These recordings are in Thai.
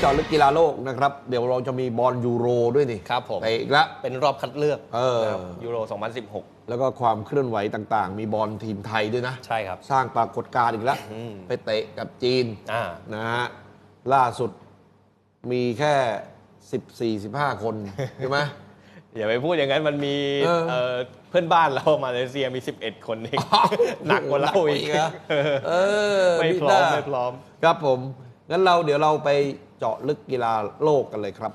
เจาะลึกกีฬาโลกนะครับ เดี๋ยวเราจะมีบอลยูโรด้วยนี่ครับผม ไปอีกแล้วเป็นรอบคัดเลือกเออ นะครับยูโร 2016 แล้วก็ความเคลื่อนไหวต่างๆ มีบอลทีมไทยด้วยนะ ใช่ครับ สร้างปรากฏการณ์อีกแล้วอืม ไปเตะกับจีนอ่า นะฮะล่าสุดมีแค่ 14 15 คนใช่ไหม อย่าไปพูดอย่างนั้นมันมีเออ เอ่อเพื่อนบ้านเรามาเลเซียมี 11 คนเองหนักกว่าเราอีก หนักกว่าอีกนะเออไม่พร้อม น่าไม่พร้อม ครับผม งั้นเราเดี๋ยวเราไปเจาะลึกกีฬาโลกกันเลยครับ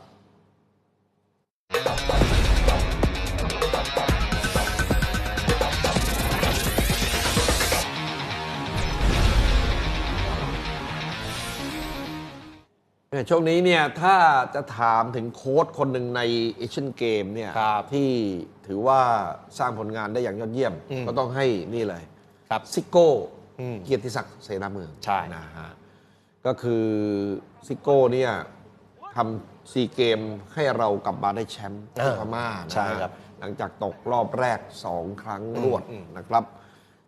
เนี่ยช่วงนี้เนี่ยถ้าจะถามถึงโค้ชคนหนึ่งในเอเชียนเกมเนี่ยครับที่ถือว่าสร้างผลงานได้อย่างยอดเยี่ยมอืมก็ต้องให้นี่เลย ครับซิโก้อืมเกียรติศักดิ์เสนาเมืองใช่นะฮะ ก็คือซิโก้เนี่ยทำซีเกมให้เรากลับมาได้แชมป์ที่พม่านะฮะใช่ครับ หลังจากตกรอบแรกสองครั้งรวดอืมนะครับ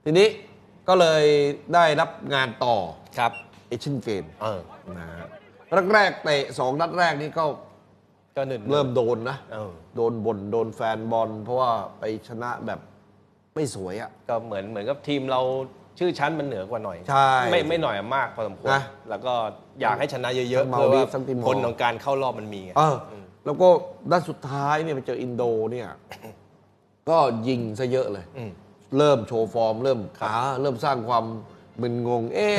ทีนี้ก็เลยได้รับงานต่อครับเอเชียนเกมเออนะฮะแรกๆเตะสองนัดแรกนี่ก็ก็หนึ่งเริ่มโดนนะ เออโดนบน่นโดนแฟนบอล เพราะว่าไปชนะแบบไม่สวยอะ่ะก็เหมือนเหมือนกับทีมเรา ชื่อชั้นมันเหนือกว่าหน่อย ใช่ ไม่ไม่หน่อยอะมากพอสมควรนะแล้วก็อยากให้ชนะเยอะทั้งๆเพื่อว่ามาลดีฟทั้งติมอร์ผลของการเข้ารอบมันมีไง เอออแล้วก็ด้านสุดท้ายเนี่ยไปเจออินโดเนี่ย ก็ยิงซะเยอะเลย อืม เริ่มโชว์ฟอร์ม เริ่มครับอ่าเริ่มสร้างความมึนงง เอ๊ะ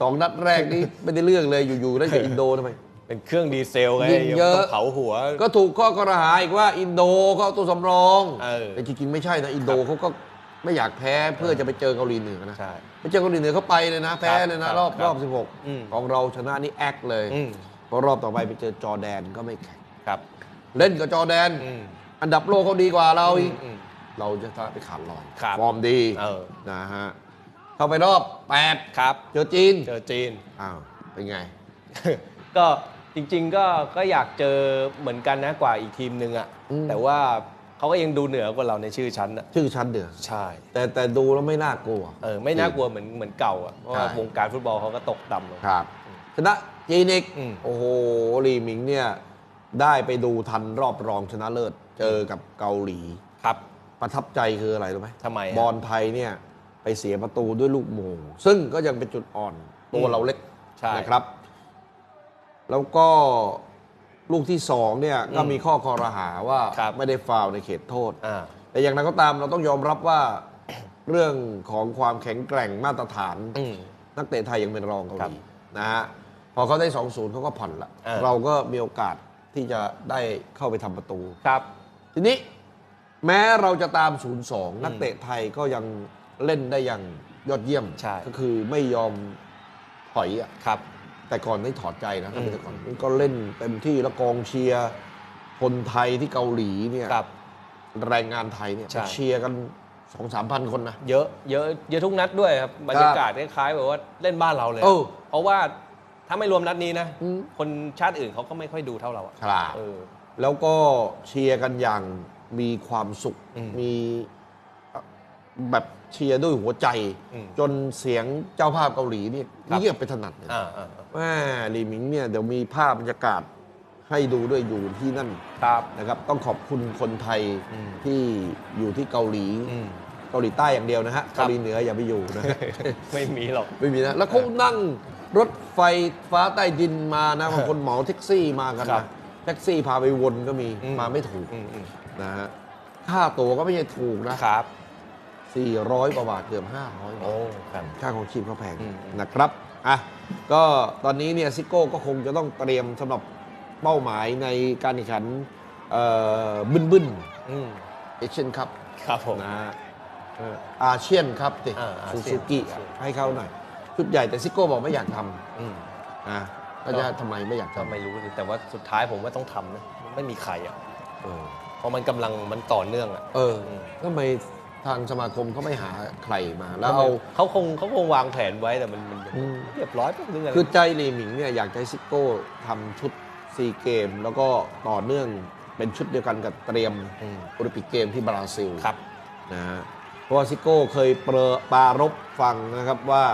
สองนัดแรกนี่ไม่ได้เรื่องเลยอยู่ๆได้เจออินโดทำไม เป็นเครื่องดีเซลไงยิงเยอะ ต้องเผาหัว ก็ถูกข้อกระหาอีกว่าอินโดเขาเอาตัวสำรอง เออแต่จริงๆ ไม่ใช่นะ อินโดเขาก็ ไม่อยากแพ้เพื่อจะไปเจอเกาหลีเหนือนะใช่ไปเจอเกาหลีเหนือเขาไปเลยนะแพ้เลยนะครับรอบครับรอบอืม16ของเราชนะนี่แอคเลยอืมเพราะรอบต่อไปไปเจอจอร์แดนก็ไม่แข่งครับ เล่นกับจอร์แดนอืมอันดับโลกเขาดีกว่าเราอีกอืมเราจะชนะไปขาดลอยครับฟอร์มดีเออนะฮะเข้าไปรอบ8ครับเจอจีนเจอจีนอ้าวเป็นไง ก็จริง ๆ ก็ก็อยากเจอเหมือนกันนะกว่าอีกทีมหนึ่งอะอืมแต่ว่า เขาก็ยังดูเหนือกว่าเราในชื่อชั้นอะชื่อชั้นเดือดใช่ แต่แต่ดูแล้วไม่น่ากลัว เออไม่น่ากลัวเหมือนเหมือนเก่าอะเพราะว่าใช่วงการฟุตบอลเขาก็ตกต่ำลงครับชนะจีนอีกอืมโอ้โหลีหมิงเนี่ยได้ไปดูทันรอบรองชนะเลิศเจอกับเกาหลีครับ ประทับใจคืออะไรรู้ไหมทำไมอะบอลไทยเนี่ยไปเสียประตูด้วยลูกโมงซึ่งก็ยังเป็นจุดอ่อนตัวอืมเราเล็กใช่นะครับ แล้วก็ ลูกที่สองเนี่ยก็อืมมีข้อคอรหาว่าครับไม่ได้ฟาวล์ในเขตโทษ อ่า แต่อย่างไรก็ตามเราต้องยอมรับว่า เรื่องของความแข็งแกร่งมาตรฐาน อืม นักเตะไทยยังเป็นรองเกาครัหบลีนะฮะพอเขาได้ 2-0เขาก็ผ่อนละเออ เราก็มีโอกาสที่จะได้เข้าไปทำประตู ครับ ทีนี้แม้เราจะตาม 0-2 นักเตะไทยก็ยังเล่นได้อย่างยอดเยี่ยม ใช่ ก็คือไม่ยอมถอยอะครับ แต่ก่อนไม่ถอดใจนะอืมแต่ก่อนก็เล่นเต็มที่แล้วกองเชียร์คนไทยที่เกาหลีเนี่ยครับ แรงงานไทยเนี่ยใช่ เชียร์กันสองสามพันคนนะ เยอะเยอะเยอะทุกนัดด้วยครับบรรยากาศคล้ายๆแบบว่าเล่นบ้านเราเลย เออเพราะว่าถ้าไม่รวมนัดนี้นะ อืม คนชาติอื่นเขาก็ไม่ค่อยดูเท่าเราอะครับ เออ แล้วก็เชียร์กันอย่างมีความสุขอืมมีเอ่อแบบ เชียร์ด้วยหัวใจอืมจนเสียงเจ้าภาพเกาหลีเนี่ยครับเงียบไปถนัดเลยอ่าอ่าอ่าแม่ลีหมิงเนี่ยเดี๋ยวมีภาพบรรยากาศให้ดูด้วยอยู่ที่นั่นครับนะครับ ต้องขอบคุณคนไทยอืมที่อยู่ที่เกาหลีอืมเกาหลีใต้อย่างเดียวนะฮะครับเกาหลีเหนืออย่าไปอยู่นะฮะไม่มีหรอกไม่มีนะแล้วเขานั่งรถไฟฟ้าใต้ดินมานะบางคนเหมาแท็กซี่มากันครันะบแท็กซี่พาไปวนก็มีอืมมาไม่ถูกอืมอืมนะฮะค่าตั๋วก็ไม่ใช่ถูกนะครับ 400กว่าบาทเกือบ500บาโอ้ทครับค่าของชีพเขาแพงอืมนะครับอะก็ตอนนี้เนี่ยซิโก้ก็คงจะต้องเตรียมสำหรับเป้าหมายในการแข่งขันเอ่อบึนบึนอืมเอเชียนคัพครับผมนะฮะเอ่ออาเซียนครับสิอ่าอาซูเซียนซูกิให้เขาหน่อย ชุดใหญ่แต่ซิโก้บอกไม่อยากทอืมำนะก็จะทำไมไม่อยากก็ทำไม่รู้สิแต่ว่าสุดท้ายผมว่าต้องทำนะไม่มีใครอะเออเพราะมันกำลังมันต่อเนื่องอะเอออืมทำไม ทางสมาคมเขาไม่หาใครมา แล้วเอาเขาคงเขาคงวางแผนไว้แต่มันมันอืมเรียบร้อยปุ๊บนึงอะไรคือใจลีหมิงเนี่ยอยากจะให้ซิโก้ทำชุดซีเกม แล้วก็ต่อเนื่องเป็นชุดเดียวกันกับเตรียมอืมโอลิมปิกเกมที่บราซิลครับนะฮะเพราะว่าซิโก้เคยเปรอปรารบฟังนะครับว่า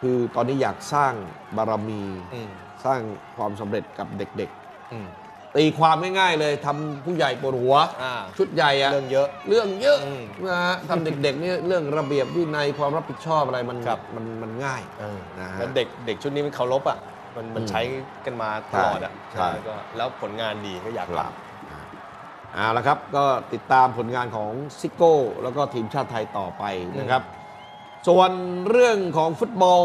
คือตอนนี้อยากสร้างบารมีอืมสร้างความสำเร็จกับเด็กอืมๆ ตีความง่ายๆเลยทำผู้ใหญ่ปวดหัว อ่า ชุดใหญ่อะเรื่องเยอะ เรื่องเยอะอืมนะฮะทำเด็กๆนี่เรื่องระเบียบวินัยความรับผิดชอบอะไรมันครับ มันมันง่ายเออนะฮะ แล้วเด็กเด็กชุดนี้มันเคารพอะ มันมันอืมใช้กันมาตลอดอะใช่แล้วก็แล้วผลงานดีก็อยากครับทำเอาละครับ ก็ติดตามผลงานของซิโก้ แล้วก็ทีมชาติไทยต่อไปนะครับ ส่วนเรื่องของฟุตบอล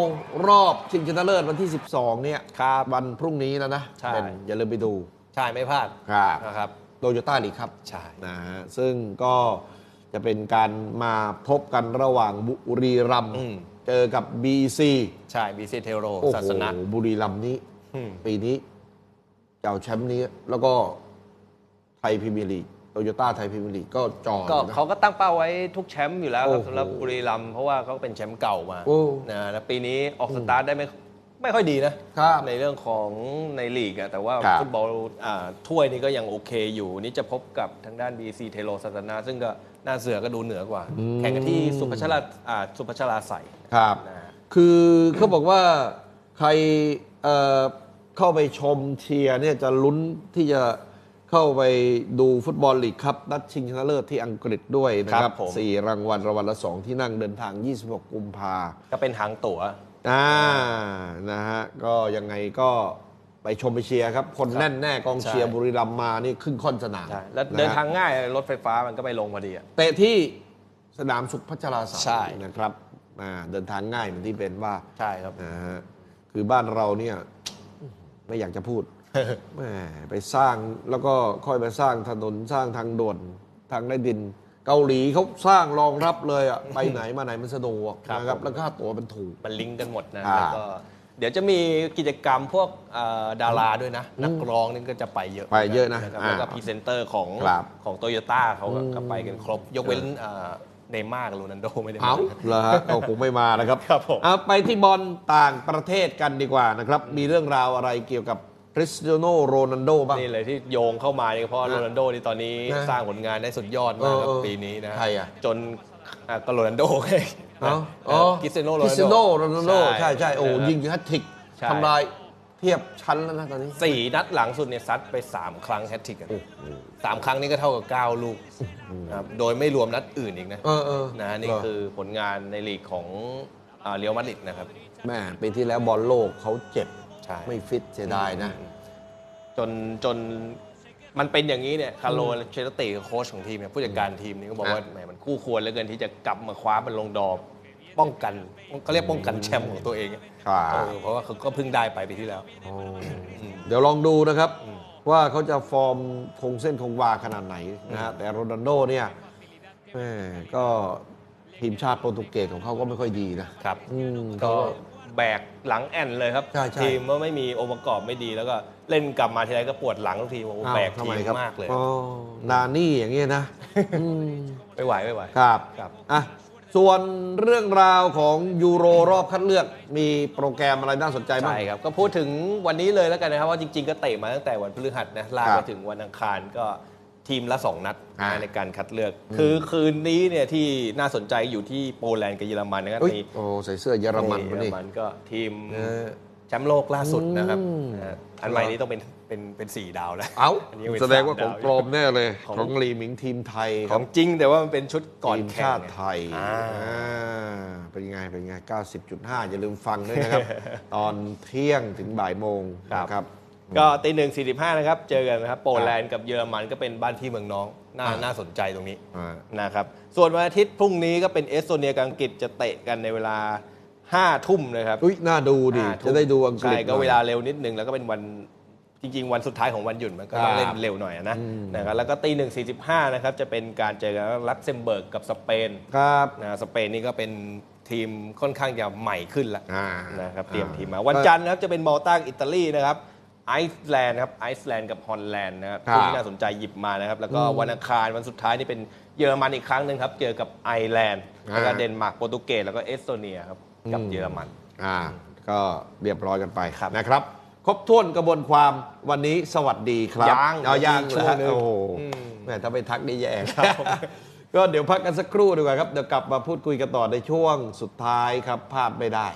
รอบชิงชนะเลิศวันที่ 12 เนี่ยครับวันพรุ่งนี้แล้วนะใช่ เป็นอย่าลืมไปดูใช่ไม่พลาดครับนะครับโตโยต้าลีกครับใช่นะฮะซึ่งก็จะเป็นการมาพบกันระหว่างบุรีรัมย์อืมเจอกับ BC ใช่บีซีเทโรโอ้ศาโหสนะบุรีรัมย์นี้อืมปีนี้เจ้าแชมป์นี้แล้วก็ไทยพรีเมียร์ลีกโตโยต้าไทยพรีเมียร์ลีกก็จอก็นะเขาก็ตั้งเป้าไว้ทุกแชมป์อยู่แล้วครับโอ้โหสำหรับบุรีรัมย์เพราะว่าเขาเป็นแชมป์เก่ามาโอ้นะแล้วปีนี้ออกสตาร์ทได้ไม่ ไม่ค่อยดีนะครับในเรื่องของในลีกอะแต่ว่าครับ ฟุตบอลอ่าถ้วยนี่ก็ยังโอเคอยู่นี่จะพบกับทางด้าน BC เทโรศาสนาซึ่งก็หน้าเสือก็ดูเหนือกว่า แข่งกันที่สุพัชราอ่าสุพัชราใสยครับ นะฮะ คือเขาบอกว่าใครเอ่อเข้าไปชมเชียร์เนี่ยจะลุ้นที่จะเข้าไปดูฟุตบอลลีกครับนัดชิงชนะเลิศที่อังกฤษด้วยนะคครัรับบผม สี่รางวัลรางวัลละสองที่นั่งเดินทาง 26 กุมภาก็เป็นทางตั๋ว อ่านะฮะก็ยังไงก็ไปชมไปเชียร์ครับ คนครับแน่นแน่กองเชียร์ใช่บุรีรัมย์มานี่ครึ่งค่อนสนามใช่แล้วะฮะเดินทางง่ายรถไฟฟ้ามันก็ไปลงพอดีอะเตะที่สนามสุขพัชราสาใช่นะครับอ่าเดินทางง่ายเหมือนที่เป็นว่าใช่ครับนะฮะคือบ้านเราเนี่ยไม่อยากจะพูดแหมไปสร้างแล้วก็ค่อยไปสร้างถนนสร้างทางด่วนทางใต้ดิน เกาหลีเขาสร้างรองรับเลยอะไปไหนมาไหนมันสะดวกครับนะครับผม แล้วค่าตั๋วมันถูก มันลิงก์กันหมดนะอ่า แล้วก็เดี๋ยวจะมีกิจกรรมพวกเอ่อดาราด้วยนะ นักร้องนี่ก็จะไปเยอะไปเยอะนะครับอ่าแล้วก็พรีเซนเตอร์ของครับของโตโยต้าเขาก็อืมก็ไปกันครบ ยกเว้นเอ่อเนย์ม่าร์กับโรนัลโดไม่ได้มา เอาเหรอฮะก็คงไม่มานะครับครับผม เอาไปที่บอลต่างประเทศกันดีกว่านะครับ มีเรื่องราวอะไรเกี่ยวกับค ริสเตียโนโรนัลโดบ้าง นี่เลยที่โยงเข้ามานี่เพราะโรนัลโดนี่ตอนนี้นะสร้างผลงานได้สุดยอดมากครับเออเออปีนี้นะใครอะจนอะก็โรนัลโดไงเอ้าเออคริสเตียโนโรครินัสลเตียโนโดโรนัลโดใช่ใช่โอ้นะครับยิงแฮตทริกใช่ ทำลายเทียบชั้นแล้วนะตอนนี้ สี่นัดหลังสุดเนี่ยซัดไป 3 ครั้งแฮตทริกอะโอ้โหสามครั้งนี่ก็เท่ากับ 9 ลูกนะครับโดยไม่รวมนัดอื่นอีกนะเออเออนะนี่คือผลงานในลีกของเรียวมาดริดนะครับ แม่ปีที่แล้วบอลโลกเขาเจ็บ ใช่ ไม่ฟิตเสียดายนะ จนจนมันเป็นอย่างนี้เนี่ยคาร์โลเชลติโค้ชของทีมเนี่ยผู้จัดการทีมนี่ก็บอกว่าอะแหมมันคู่ควรเหลือเกินที่จะกลับมาคว้ามันลงดอบป้องกันเขาเรียกป้องกันแชมป์ของตัวเองอะครับ เออเพราะว่าเขาก็เพิ่งได้ไปปีที่แล้วเดี๋ยวลองดูนะครับ ว่าเขาจะฟอร์มคงเส้นคงวาขนาดไหนนะฮะแต่โรนัลโดเนี่ยแม่ก็ทีมชาติโปรตุเกสของเขาก็ไม่ค่อยดีนะครับ อืมก็ ก็ แบกหลังแอนเลยครับ ใช่ใช่ ทีมว่าไม่มีองค์ประกอบไม่ดีแล้วก็เล่นกลับมาทีไรก็ปวดหลังทุกทีโอ้โหอ้าวแบกทำทีไมมครับมากเลยอ๋อนานี่อย่างเงี้ยนะอืมไม่ไหวไม่ไหว ครับครับ อะส่วนเรื่องราวของยูโรรอบคัดเลือก มีโปรแกรมอะไรน่าสนใจบ้าง ใช่ครับ ก็พูดถึงวันนี้เลยแล้วกันนะครับว่าจริง ๆ ก็เตะมาตั้งแต่วันพฤหัสนะลากครัไปบถึงวันอังคารก็ ทีมละ 2 นัดอ่าในการคัดเลือก คือคืนนี้เนี่ยที่น่าสนใจอยู่ที่โปแลนด์กับเยอรมันนะครับอุ๊ยมีโอ้ใส่เสื้อเยอรมันเยมาอรดิมันก็ทีมเออแชมป์โลกล่าสุดนะครับอืม นะฮะอันใหม่นี้ต้องเป็นเป็นเป็นสี่ดาวแล้ว เอ้า อันนี้เป็นแสดงว่าสามของดาวปลอมแน่เลย ของ ของลีหมิงทีมไทยคขรัอบงจริงแต่ว่ามันเป็นชุดก่อนทีมแข่ง ชาติไทยอ่า อ่าเป็นไง เป็นไง 90.5 อย่าลืมฟังด้วยนะครับ ตอนเที่ยงถึงบ่ายโมงนะครับ ก็ตีหนึ่งสี่สิบห้านะครับ เจอกันนะครับโปแลนด์กับเยอรมันก็เป็นบ้านพี่เมืองน้อง น่าอ่า น่าสนใจตรงนี้อ่านะครับ ส่วนวันอาทิตย์พรุ่งนี้ก็เป็นเอสโตเนียกับอังกฤษจะเตะกันในเวลา5ทุ่มนะครับอุ้ยน่าดูดิห้าทุ่มจะได้ดูอังกฤษใช่ก็หน่อย เวลาเร็วนิดนึงแล้วก็เป็นวันจริง ๆ วันสุดท้ายของวันหยุดมันก็ต้องครับเล่นเร็วหน่อยนะอืมนะครับแล้วก็ตีหนึ่งสี่สิบห้านะครับจะเป็นการเจอกันลักเซมเบิร์กกับสเปน ครับ นะสเปนนี่ก็เป็นทีมค่อนข้างจะใหม่ขึ้นละอ่านะครับเตรียมอ่าทีมมา วันจันทร์นะครับจะเป็นมอลต้ากับอิตาลีนะครับ ไอซ์แลนด์นะครับไอซ์แลนด์กับฮอลแลนด์นะครับครับคู่ที่น่าสนใจหยิบมานะครับ แล้วก็วันอังคารวันสุดท้ายนี่เป็นเยอรมันอีกครั้งหนึ่งครับ เจอกับไอร์แลนด์แล้วก็เดนมาร์กโปรตุเกสแล้วก็เอสโตเนียครับกับเยอรมัน อ่า ก็เรียบร้อยกันไปครับ นะครับ ครบถ้วนกระบวนความวันนี้สวัสดีครับยังเอายังช่วงหนึ่งโอ้โหอืมแม่ถ้าไปทักได้แย่ก็เดี๋ยวพักกันสักครู่ดีกว่าครับ เดี๋ยวกลับมาพูดคุยกันต่อในช่วงสุดท้ายครับพลาดไม่ได้